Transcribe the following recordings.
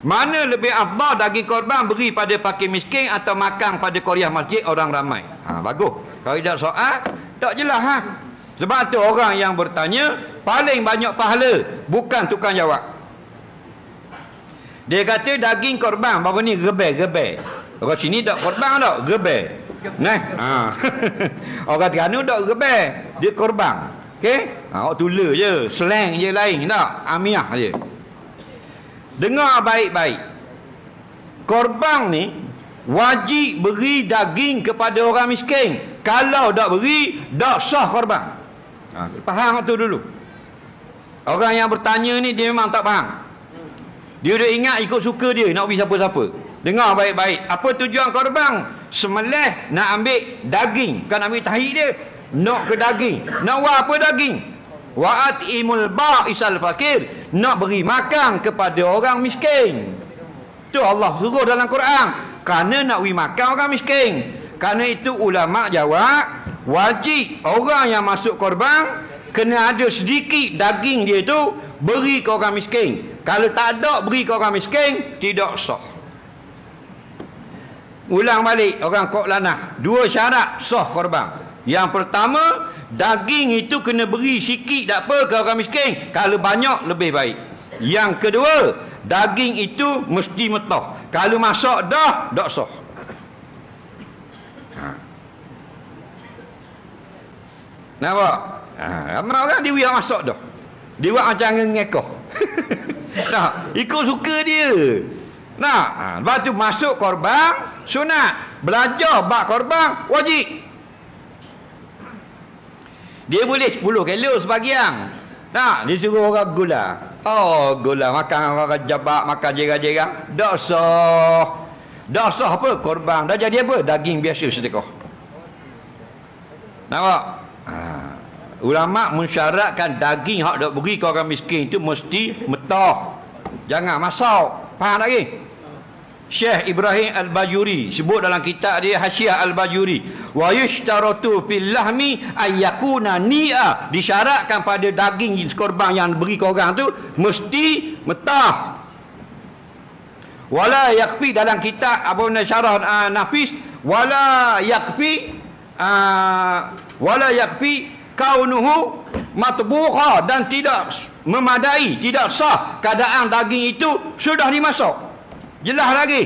Mana lebih afdal daging korban beri pada fakir miskin atau makan pada korea masjid orang ramai? Ha, bagus. Kalau tidak soal, tak jelas ha. Sebab tu orang yang bertanya paling banyak pahala, bukan tukang jawab. Dia kata daging korban, baru ni rebel-rebel. Orang sini tak korban tak? Rebel. Nah, ha. orang Terengganu tak rebel, dia korban. Okey? Ha, awak tula je, slang je lain tak? Amiah je. Dengar baik-baik. Korban ni wajib beri daging kepada orang miskin. Kalau tak beri, tak sah korban. Ha, faham tu dulu. Orang yang bertanya ni dia memang tak faham. Dia dah ingat ikut suka dia nak beri siapa-siapa. Dengar baik-baik. Apa tujuan korban? Semelih nak ambil daging. Bukan ambil tahi dia. Nak ke daging. Nak buat apa daging? Wa atimul ba'isal fakir. Nak beri makan kepada orang miskin. Tu Allah suruh dalam Quran. Kerana nak beri makan orang miskin. Kerana itu ulama jawab. Wajib orang yang masuk korban. Kena ada sedikit daging dia tu. Beri ke orang miskin. Kalau tak ada beri ke orang miskin. Tidak sah. Ulang balik orang kok lanah. Dua syarat sah korban. Yang pertama Daging itu kena beri sikit tak apa ke orang miskin. Kalau banyak lebih baik. Yang kedua, daging itu mesti metah. Kalau masak dah, tak sah. Ha. Nampak? Ha, ramai orang dia buat masak dah. Dia buat macam ngekoh. nah, ikut suka dia. Nah, ha, lepas tu masuk korban, sunat. Belajar bak korban, wajib. Dia boleh 10 kilo sebagian. Tak, dia suruh orang gula. Oh, gula makan orang jabak, makan jerang-jerang. Tak sah. Tak sah apa? Korban. Dah jadi apa? Daging biasa sedekah. Nampak? Ha. Ulama mensyaratkan daging hak dak beri ke orang miskin itu mesti metah. Jangan masak. Faham lagi? Syekh Ibrahim Al-Bajuri sebut dalam kitab dia Hasyiah Al-Bajuri wa yushtaratu fil lahmi ayyakuna ni'a. Disyaratkan pada daging korban yang beri ke orang tu mesti metah. Wala yakfi dalam kitab benda syarah uh, nafis wala yakfi uh, wala yakfi kaunuhu matbuha dan tidak memadai tidak sah keadaan daging itu sudah dimasak Jelas lagi.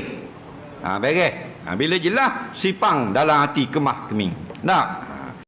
Ha, beres. Ha, bila jelas, sipang dalam hati kemah keming. Nak?